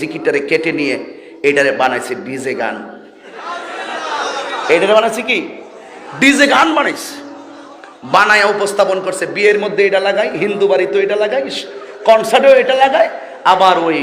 জিকিরটারে কেটে নিয়ে এটারে বানাইছে ডিজে গান। এটারে বানাইছে কি? ডিজে গান বানাইছে। বানায় উপস্থাপন করছে, বিয়ের মধ্যে এটা লাগাই, হিন্দু বাড়িতে এটা লাগাই কনসার্টেও এটা লাগায় আবার ওই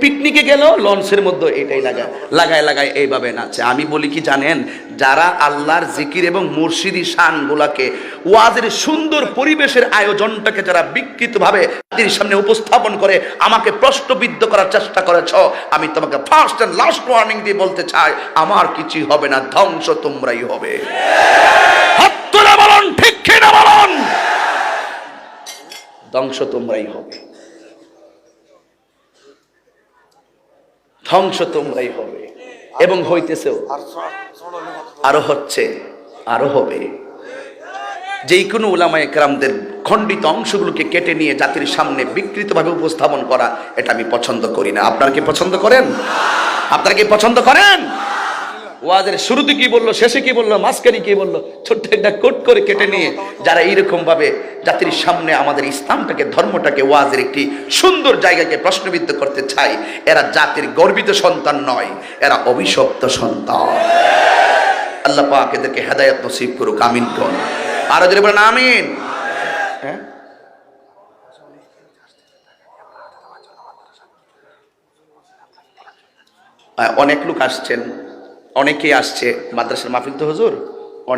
পিকনিকে গেল লঞ্চের মধ্যে এটাই লাগায় লাগায় লাগায়, এইভাবে নাচে। আমি বলি কি জানেন, যারা আল্লাহর জিকির এবং মুর্শিদি শানগুলাকে, ওয়াজের সুন্দর পরিবেশের আয়োজনটাকে যারা বিকৃতভাবে তাদের সামনে উপস্থাপন করে, আমাকে প্রশ্নবিদ্ধ করার চেষ্টা করেছ, আমি তোমাকে ফার্স্ট অ্যান্ড লাস্ট ওয়ার্নিং দিয়ে বলতে চাই, আমার কিছুই হবে না, ধ্বংস তোমরাই হবে। বলুন, ঠিক কিনা ধ্বংস তোমরাই হবে। ধ্বংস তোমরাই হবে। এবং হইতেছেও আরও হচ্ছে, আরও হবে। যেই কোনো ওলামায় কেরামদের খণ্ডিত অংশগুলোকে কেটে নিয়ে জাতির সামনে বিকৃতভাবে উপস্থাপন করা, এটা আমি পছন্দ করি না। আপনারা কি পছন্দ করেন? আপনারা কি পছন্দ করেন? ওয়াজের শুরুতে কি বলল, শেষে কি বলল, মাঝখানে কি বলল, ছোট্ট একটা কোট করে কেটে নিয়ে যারা এইরকম ভাবে জাতির সামনে আমাদের ইসলামটাকে, ধর্মটাকে ওয়াজের একটি সুন্দর জায়গাকে প্রশ্নবিদ্ধ করতে চায়, এরা জাতির গর্বিত সন্তান নয়, এরা অভিশপ্ত সন্তান। আল্লাহ পাক এদেরকে হেদায়ত নসিব করুক, আমিন কোন আরও যদি বলেন, আমিন। হ্যাঁ? অনেক লোক আসছেন। অনেকেই আসছে মাদ্রাসার মাহফিল তো হুজুর।